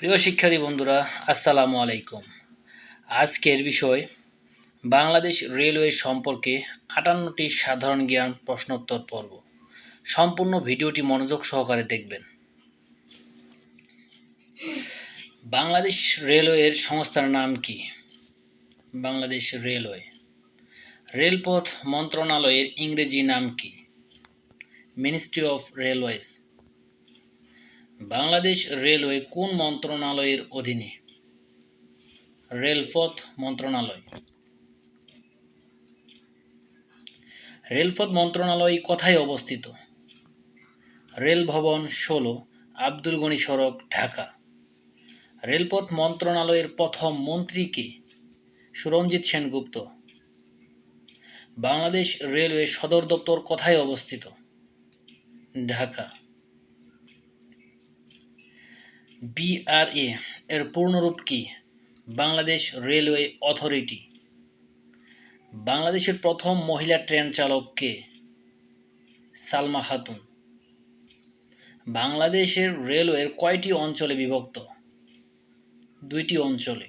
প্রিয় শিক্ষার্থী বন্ধুরা, আসসালামু আলাইকুম। আজকের বিষয়, বাংলাদেশ রেলওয়ে সম্পর্কে আটান্নটি সাধারণ জ্ঞান প্রশ্নোত্তর পর্ব। সম্পূর্ণ ভিডিওটি মনোযোগ সহকারে দেখবেন। বাংলাদেশ রেলওয়ের সংস্থার নাম কি? বাংলাদেশ রেলওয়ে। রেলপথ মন্ত্রণালয়ের ইংরেজি নাম কি? Ministry of railways Bangladesh railway কোন মন্ত্রণালয়ের অধীনে? রেলপথ মন্ত্রণালয়। রেলপথ মন্ত্রণালয় কোথায় অবস্থিত? রেল ভবন ষোলো, আব্দুল গনি সড়ক, ঢাকা। রেলপথ মন্ত্রণালয়ের প্রথম মন্ত্রী কে? সুরঞ্জিত সেনগুপ্ত। বাংলাদেশ রেলওয়ে সদর দপ্তর কোথায় অবস্থিত? ঢাকা। বিআরএ এর পূর্ণরূপ কি? Bangladesh railway authority. বাংলাদেশের প্রথম মহিলা ট্রেন চালক কে? সালমা খাতুন। বাংলাদেশের রেলওয়ের কয়টি অঞ্চলে বিভক্ত? দুইটি অঞ্চলে।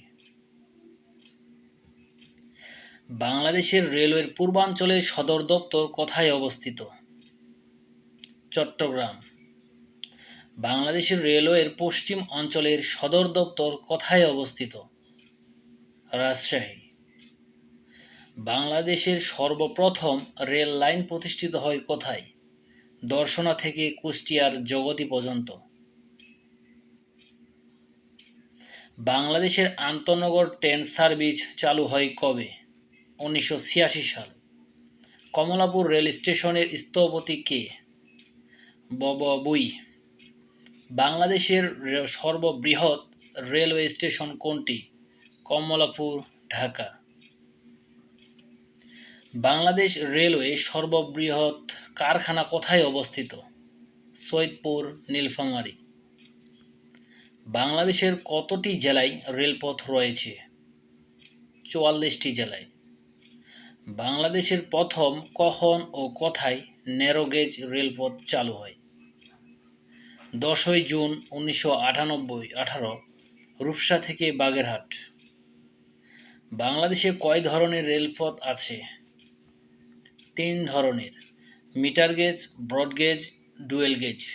বাংলাদেশের রেলওয়ের পূর্বাঞ্চলের সদর দপ্তর কোথায় অবস্থিত? চট্টগ্রাম। বাংলাদেশের রেলওয়ের পশ্চিম অঞ্চলের সদর দপ্তর কোথায় অবস্থিত? রাজশাহী। বাংলাদেশের সর্বপ্রথম রেল লাইন প্রতিষ্ঠিত হয় কোথায়? দর্শনা থেকে কুষ্টিয়ার জগতি পর্যন্ত। বাংলাদেশের আন্তনগর ট্রেন সার্ভিস চালু হয় কবে? উনিশশো ছিয়াশি সাল। কমলাপুর রেল স্টেশনের স্থপতি কে? ববুই বাংলাদেশের সর্ববৃহৎ রেলওয়ে স্টেশন কোনটি? কমলাপুর, ঢাকা। বাংলাদেশ রেলওয়ে সর্ববৃহৎ কারখানা কোথায় অবস্থিত? সৈয়দপুর, নীলফামারী। বাংলাদেশের কতটি জেলায় রেলপথ রয়েছে? চুয়াল্লিশটি জেলায়। বাংলাদেশের প্রথম কখন ও কোথায় ন্যারোগেজ রেলপথ চালু হয়? দশই জুন উনিশশো আটানব্বই আঠারো, রূপসা থেকে বাগেরহাট। বাংলাদেশে কয় ধরনের রেলপথ আছে? তিন ধরনের, metre gauge, broad gauge, dual gauge.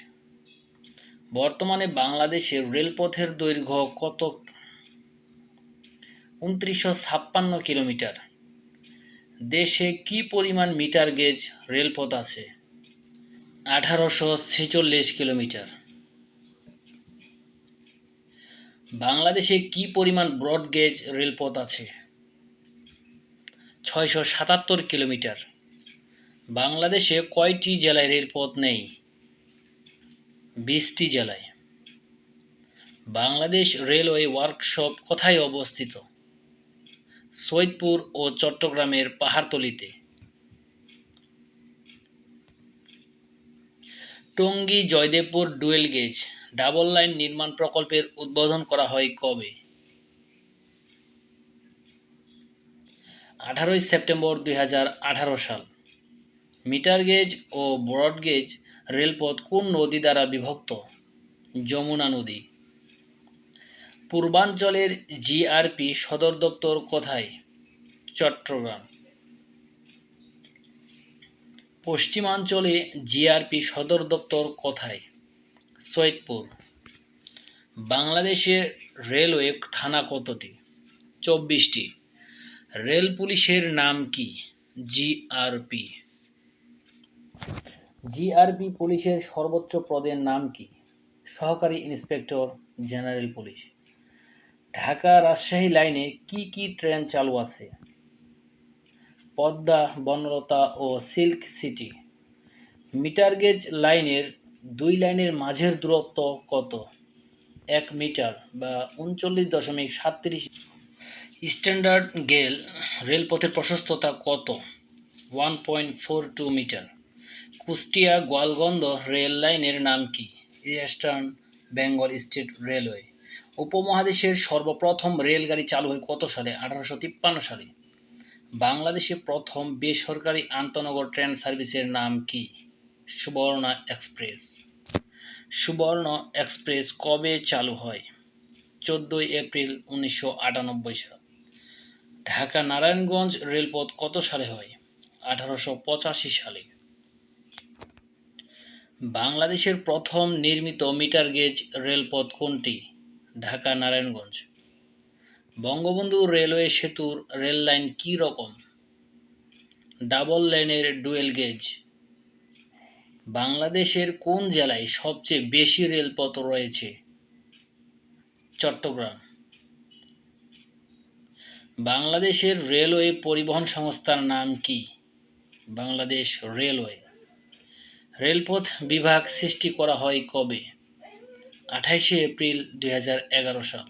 বর্তমানে বাংলাদেশের রেলপথের দৈর্ঘ্য কত? উনত্রিশশো ছাপ্পান্ন কিলোমিটার। দেশে কি পরিমাণ মিটার গেজ রেলপথ আছে? আঠারোশো ছেচল্লিশ কিলোমিটার। বাংলাদেশে কি পরিমাণ ব্রডগেজ রেলপথ আছে? ছয়শো সাতাত্তর কিলোমিটার। বাংলাদেশে কয়টি জেলায় রেলপথ নেই? বিশটি জেলায়। বাংলাদেশ রেলওয়ে ওয়ার্কশপ কোথায় অবস্থিত? সৈয়দপুর ও চট্টগ্রামের পাহাড়তলিতে। Tongi Joydebpur dual gauge. Double line নির্মাণ প্রকল্পের উদ্বোধন করা হয় কবে? আঠারোই সেপ্টেম্বর দু হাজার আঠারো সাল। মিটার গেজ ও ব্রড গেজ রেলপথ কোন নদী দ্বারা বিভক্ত? যমুনা নদী। পূর্বাঞ্চলের জিআরপি সদর দপ্তর কোথায়? চট্টগ্রাম। পশ্চিমাঞ্চলে জিআরপি সদর দপ্তর কোথায়? সৈয়দপুর। বাংলাদেশের রেলওয়ে থানা কতটি? চব্বিশটি। রেল পুলিশের নাম কি? জিআরপি। জিআরপি পুলিশের সর্বোচ্চ পদের নাম কি? সহকারী inspector general police. Dhaka Rajshahi লাইনে কি কি ট্রেন চালু আছে? পদ্মা, বনলতা ও সিল্ক সিটি। মিটার গেজ লাইনের দুই লাইনের মাঝের দূরত্ব কত? এক মিটার বা উনচল্লিশ দশমিক সাতত্রিশ স্ট্যান্ডার্ড গেল রেলপথের প্রশস্ততা কত? One point four two metre. Kushtia Goalundo rail লাইনের নাম কি? Eastern Bengal state railway. উপমহাদেশের সর্বপ্রথম রেলগাড়ি চালু হয় কত সালে? আঠারোশো তিপ্পান্ন সালে। বাংলাদেশে প্রথম বেসরকারি আন্তনগর ট্রেন সার্ভিসের নাম কি? সুবর্ণা এক্সপ্রেস। সুবর্ণ এক্সপ্রেস কবে চালু হয়? চোদ্দোই এপ্রিল উনিশশো আটানব্বই সাল। ঢাকা নারায়ণগঞ্জ রেলপথ কত সালে হয়? আঠারোশো পঁচাশি সালে। বাংলাদেশের প্রথম নির্মিত মিটার গেজ রেলপথ কোনটি? ঢাকা নারায়ণগঞ্জ। বঙ্গবন্ধু রেলওয়ে সেতুর রেল লাইন কী রকম? ডাবল লাইনের ডুয়েল গেজ। বাংলাদেশের কোন জেলায় সবচেয়ে বেশি রেলপথ রয়েছে? চট্টগ্রাম। বাংলাদেশের রেলওয়ে পরিবহন সংস্থার নাম কি? বাংলাদেশ রেলওয়ে। রেলপথ বিভাগ সৃষ্টি করা হয় কবে? আঠাইশে এপ্রিল দুই হাজার এগারো সাল।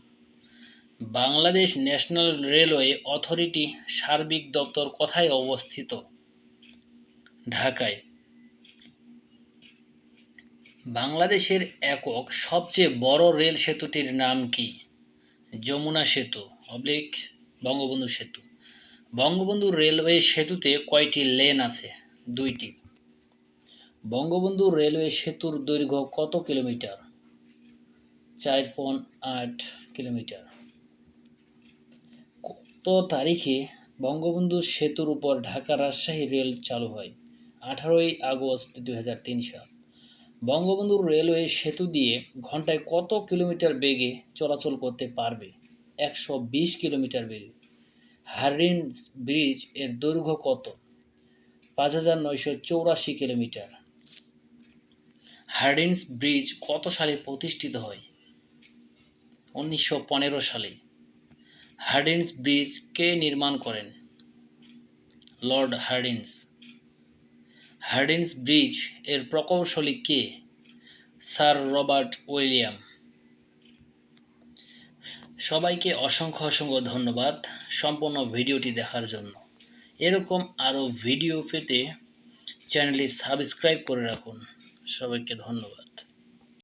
বাংলাদেশ ন্যাশনাল রেলওয়ে অথরিটি সার্বিক দপ্তর কোথায় অবস্থিত? ঢাকায়। বাংলাদেশের একক সবচেয়ে বড় রেল সেতুটির নাম কি? যমুনা সেতু, অবলিক বঙ্গবন্ধু সেতু। বঙ্গবন্ধু রেলওয়ে সেতুতে কয়টি লেন আছে? দুইটি। বঙ্গবন্ধু রেলওয়ে সেতুর দৈর্ঘ্য কত কিলোমিটার? চার পয়েন্ট আট কিলোমিটার। কত তারিখে বঙ্গবন্ধু সেতুর উপর ঢাকা রাজশাহী রেল চালু হয়? আঠারোই আগস্ট দু হাজার তিন সাল। বঙ্গবন্ধু রেলওয়ে সেতু দিয়ে ঘন্টায় কত কিলোমিটার বেগে চলাচল করতে পারবে? একশো বিশ কিলোমিটার বেগে। হার্ডিন্স ব্রিজের দৈর্ঘ্য কত? পাঁচ হাজার নয়শো চৌরাশি কিলোমিটার। হার্ডিন্স ব্রিজ কত সালে প্রতিষ্ঠিত হয়? উনিশশো পনেরো সালে। হার্ডিন্স ব্রিজ কে নির্মাণ করেন? লর্ড হার্ডিন্স হার্ডিন্স ব্রিজের প্রকৌশলী কে? Sir Robert William. সবাইকে অসংখ্য অসংখ্য ধন্যবাদ সম্পূর্ণ ভিডিওটি দেখার জন্য। এরকম আরও ভিডিও পেতে চ্যানেলটি সাবস্ক্রাইব করে রাখুন। সবাইকে ধন্যবাদ।